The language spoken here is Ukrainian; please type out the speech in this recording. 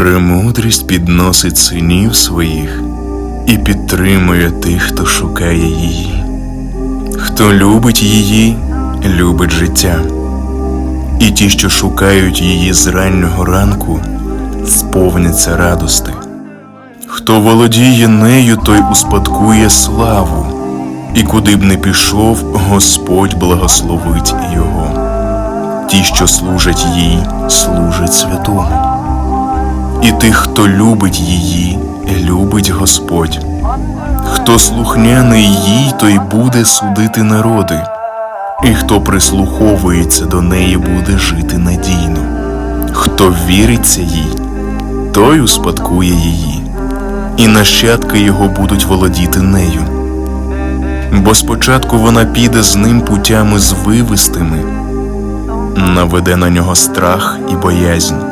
Премудрість підносить синів своїх і підтримує тих, хто шукає її. Хто любить її, любить життя, і ті, що шукають її з раннього ранку, сповняться радости. Хто володіє нею, той успадкує славу, і куди б не пішов, Господь благословить його. Ті, що служать їй, служать святому. І тих, хто любить її, любить Господь. Хто слухняний їй, той буде судити народи, і хто прислуховується до неї, буде жити надійно. Хто віриться їй, той успадкує її, і нащадки його будуть володіти нею. Бо спочатку вона піде з ним путями звивистими, наведе на нього страх і боязнь